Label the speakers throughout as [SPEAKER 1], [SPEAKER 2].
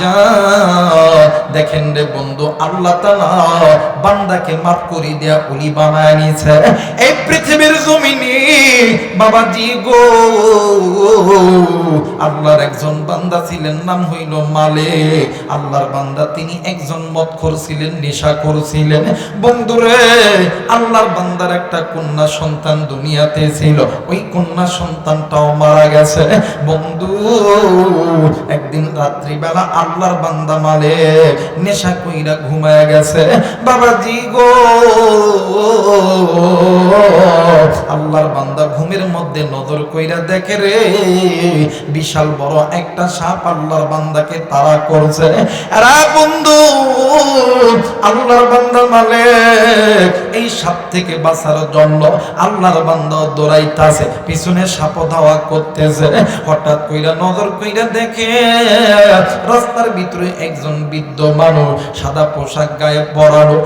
[SPEAKER 1] যা দেখেন রে বন্ধু, আল্লাহ তাআলা বান্দাকে মাফ করি দেয়া উনি বানায় নিয়েছে। এই পৃথিবীর জমিনে বাবাজি গো, আল্লাহর একজন বান্দা ছিলেন, নাম হইল মালে। আল্লাহর বান্দা তিনি একজন মদখোর করছিলেন নেশা করছিলেন বন্ধুরে আল্লাহর বান্দার একটা কন্যা সন্তান দুনিয়াতে ছিল, ওই কন্যা সন্তানটাও মারা গেছে। বন্ধু, একদিন রাত্রিবেলা আল্লাহর বান্দা মালে নেশা কইরা ঘুমায় গেছে। বাবাজি গো। আল্লাহর বান্দা ঘুমের মধ্যে নজর কইরা দেখে রে, বিশাল বড় একটা সাপ আল্লাহর বান্দাকে তাড়া করছে। এরা বন্ধু, আল্লাহর বান্দা মানে এই সাপ থেকে বাঁচার জন্য আল্লাহর বান্দা দৌড়াইতাছে, পিছনে সাপ ধাওয়া করতেছে। হঠাৎ কইরা নজর কইরা দেখে, রাস্তার ভিতরে একজন বৃদ্ধ মানুষ সাদা পোশাক গায়ে পরানো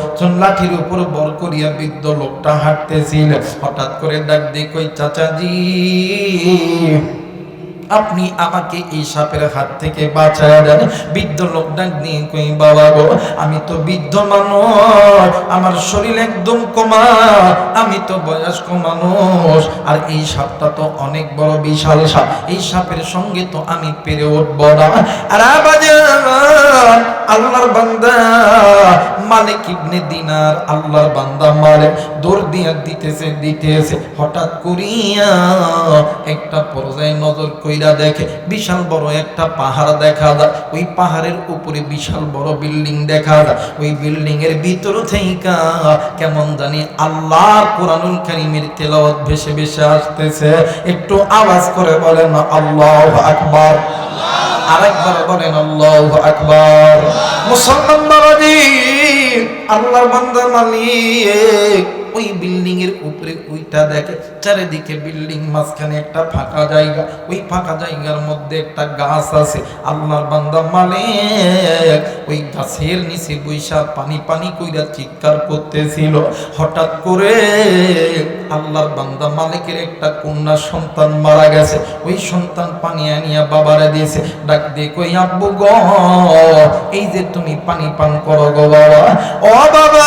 [SPEAKER 1] লাঠির উপর বর করিয়া বৃদ্ধ লোকটা হাঁটতেছিল। হঠাৎ করে ডাক দিয়ে কই চাচাজি, আপনি আমাকে এই সাপের হাত থেকে বাঁচায় দেন। বৃদ্ধ লোক ডাক দিয়ে কই বাবা গো, আমি তো বৃদ্ধ মানুষ, আমার শরীর একদম কমা, আমি তো বয়স্ক মানুষ, আর এই সাপটা তো অনেক বড় বিশাল সাপ, এই সাপের সঙ্গে তো আমি পেরে উঠবো না। আর বাজার আল্লাহর বান্দা। মালিক ইবনে দিনার আল্লাহর বান্দা মালিক দৌড় দিয়া দিতেছে দিতেছে। হঠাৎ করিয়া একটা পর্যায়ে নজর কইরা দেখে, বিশাল বড় একটা পাহাড় দেখা যায়। ওই পাহাড়ের উপরে বিশাল বড় বিল্ডিং দেখা যায়। ওই বিল্ডিং এর ভিতর থেকে কেমন জানি আল্লাহর কোরআনুল কারীমের তেলাওয়াত ভেসে ভেসে আসতেছে। একটু আওয়াজ করে বলেন, আল্লাহু আকবার। আরেকবার বলেন আল্লাহ আকবার। মুসলমান বাবাজি আল্লাহর বান্দা মালিক ওই বিল্ডিং এর উপরে ওইটা দেখে চারিদিকে বিল্ডিং মাঝখানে একটা ফাঁকা জায়গা। ওই ফাঁকা জায়গার মধ্যে একটা গাছ আছে, আল্লাহর বান্দা মালিক। ওই গাছের নিচে বৈশা পানি পানি কইরা চিৎকার করতেছিল। হঠাৎ করে আল্লাহর বান্দা মালিকের একটা কন্যা সন্তান মারা গেছে। ওই সন্তান পানি আনিয়া বাবারে দিয়েছে, ডাক দিয়ে কই, আব্বু গ, এই যে তুমি পানি পান করো গো বাবা। ও বাবা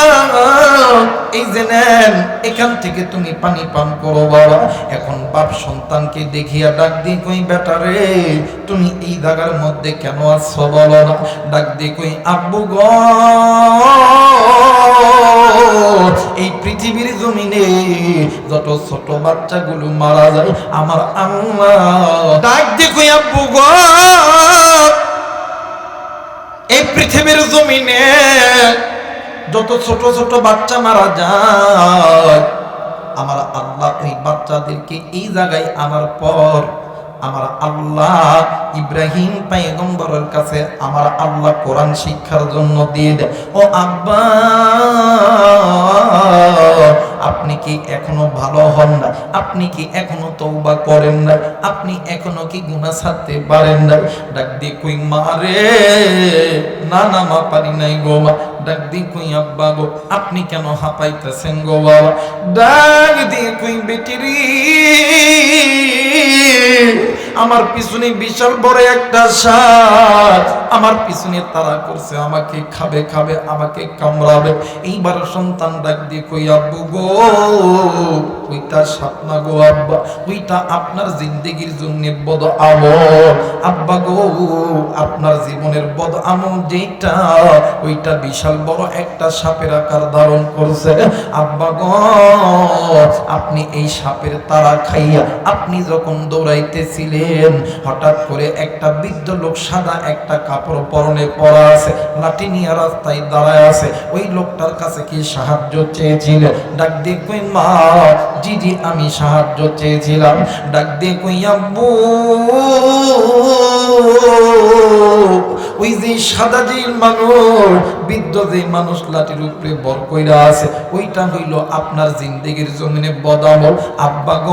[SPEAKER 1] এই যে নেন, এখান থেকে তুমি পানি পান করো বাবা। এখন বাপ সন্তানকে দেখিয়া ডাক দিয়ে কই, বেটা রে, তুমি এই জায়গার মধ্যে কেন আছো বলো না ডাক দিয়ে কই, আব্বু গ, এই পৃথিবীর জমিনে যত ছোট বাচ্চাগুলো মারা যায়, আমার আম্মা ডাক দিয়ে কই, আব্বু গ, এই পৃথিবীর জমিনে যত ছোট ছোট বাচ্চা মারা যায়, আমার আল্লাহ ওই বাচ্চাদেরকে এই জায়গায় আনার পর আমার আল্লাহ ইব্রাহিম পাইগম্বরের কাছে আমার আল্লাহ কোরআন শিক্ষার জন্য দিয়ে দেয়। ও আব্বা, আপনি কি এখনও ভালো হন না আপনি কি এখনও তৌবা করেন না আপনি এখনও কি গুনাহ ছাড়তে পারেন না ডাক দিয়ে কই মারে না না, মা পারি নাই গো, মা। ডাক দি কই, আব্বা গো, আপনি কেন হাঁপাইতেছেন গো বাবা? ডাক দিয়ে কই বেটিরি আমার পিছনে বিশাল বড় একটা সাপ, আমার পিছনে তারা করছে, আমাকে খাবে খাবে, আমাকে কামড়াবে। এইবার সন্তান ডাক দিয়ে কই, আব্বু গো ওইটা সাপ না গো আব্বা ওইটা আপনার জিন্দগির জন্য বদ আমল। আব্বা গো, আপনার জীবনের বদ আমল যেটা ওইটা বিশাল বড় একটা সাপের আকার ধারণ করছে। আব্বা গো, আপনি এই সাপের তারা খাইয়া আপনি যখন দৌড়াইতেছিলেন, হঠাৎ করে একটা বৃদ্ধ লোক সাদা একটা কাপড় পরনে পরা আছে, লাঠি নিয়ে রাস্তায় দাঁড়ায় আছে। ওই লোকটার কাছে কি সাহায্য চেয়েছিলেন ডাক কই মা জি জি আমি সাহায্য চেয়েছিলাম। ডাক দিয়ে আব্বু, ওই যে সাদা যে মানুষ, বৃদ্ধ যে মানুষ লাঠির উপরে বর কইরা আছে, ওইটা হইল আপনার জমিনে বদামল আব্বা গ,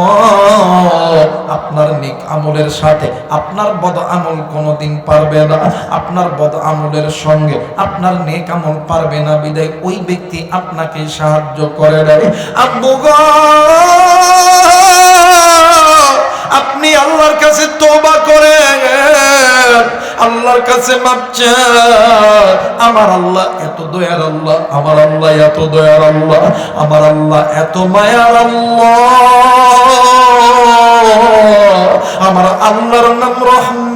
[SPEAKER 1] আপনার নেক আমলের সাথে, আপনার বদ আমল কোনোদিন পারবে না। আপনার বদ আমলের সঙ্গে, আপনার নেক আমল পারবে না। বিদায়, ওই ব্যক্তি আপনাকে সাহায্য করে দেয়। আব্বু গ আপনি আল্লাহর কাছে তোবা করে আল্লাহর কাছে আমার আল্লাহ এত দয়ার আল্লাহ, আমার আল্লাহ এত দয়ার আল্লাহ, আমার আল্লাহ এত মায়ার আল্লাহ। আমার আল্লাহর নাম রহমান।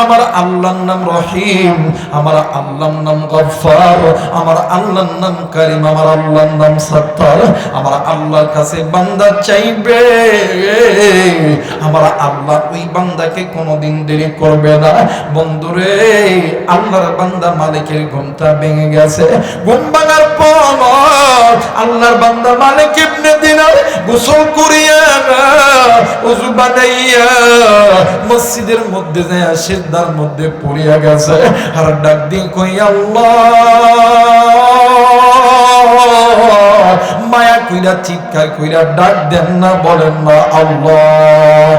[SPEAKER 1] আমার আল্লাহর নাম রহিম, আমার আল্লাহর নাম গফফার, আমার আল্লাহর নাম করিম, আমার আল্লাহর নাম সত্তার, আমার আল্লাহর কাছে বান্দা চাইবে। আমার আল্লাহ ওই বান্দাকে কোনোদিন দেরি করবে না। বন্ধুরে, আল্লাহর বান্দা মালিকের ঘুমটা ভেঙে গেছে। ঘুম ভাঙার পর আল্লাহর বান্দা মালিক ইবনে দিনার গোসল করিয়া না, উজু বানাইয়া মসজিদের মধ্যে যায় সিদ্ধার মধ্যে পড়িয়া গেছে। আর ডাক দিয়ে কই আল্লাহ! মায়া কইরা, চিৎকার কইরা ডাক দেন না, বলেন না, আল্লাহ!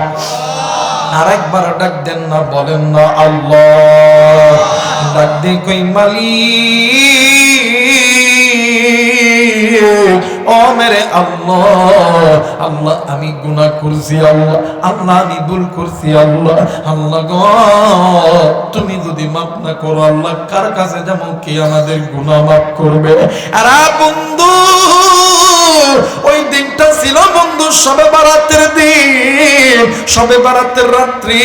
[SPEAKER 1] আরেকবার ডাক দেন না, বলেন না, আল্লাহ! ডাক দিয়ে কই মালিক! ও মেরে আল্লাহ! আল্লাহ, আমি গুনাহ করছি আল্লাহ আল্লাহ, আমি ভুল করছি আল্লাহ। আল্লাহ গো, তুমি যদি মাফ না করো, আল্লাহ কার কাছে যেমন কি আমাদের গুনাহ মাফ করবে? আর বন্ধু, ওই দিনটা ছিল বন্ধু সবে বারাতের দিন। সবে বারাতের রাত্রি।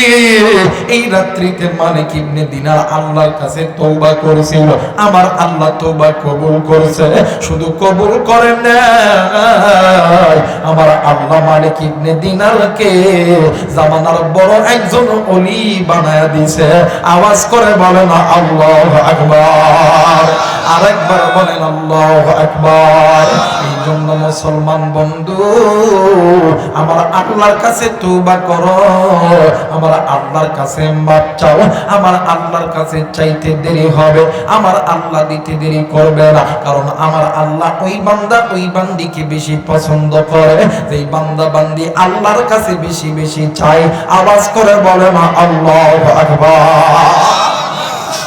[SPEAKER 1] এই রাত্রিতে মালিক ইবনে দিনার আল্লাহর কাছে তওবা করেছিল। আমার আল্লাহ তওবা কবুল করেছে। শুধু কবুল করেন না, আমার আল্লাহ মালিক ইবনে দিনারকে জামানার বড় একজন অলি বানায়া দিয়েছে। আওয়াজ করে বলেন, আল্লাহ আকবার। আরেকবার বলেন, আল্লাহ আকবার। এই জন্য মুসলমান বন্ধু, আমার আল্লাহর কাছে তওবা করো। আমার আল্লাহর কাছে মাপ চাও। আমার আল্লাহর কাছে চাইতে দেরি হবে। আমার আল্লাহ দিতে দেরি করবে না। কারণ আমার আল্লাহ ওই বান্দা ওই বান্দিকে বেশি পছন্দ করে। যেই বান্দা বান্দি আল্লাহর কাছে বেশি বেশি চাই আওয়াজ করে বলে না আল্লাহ আকবার।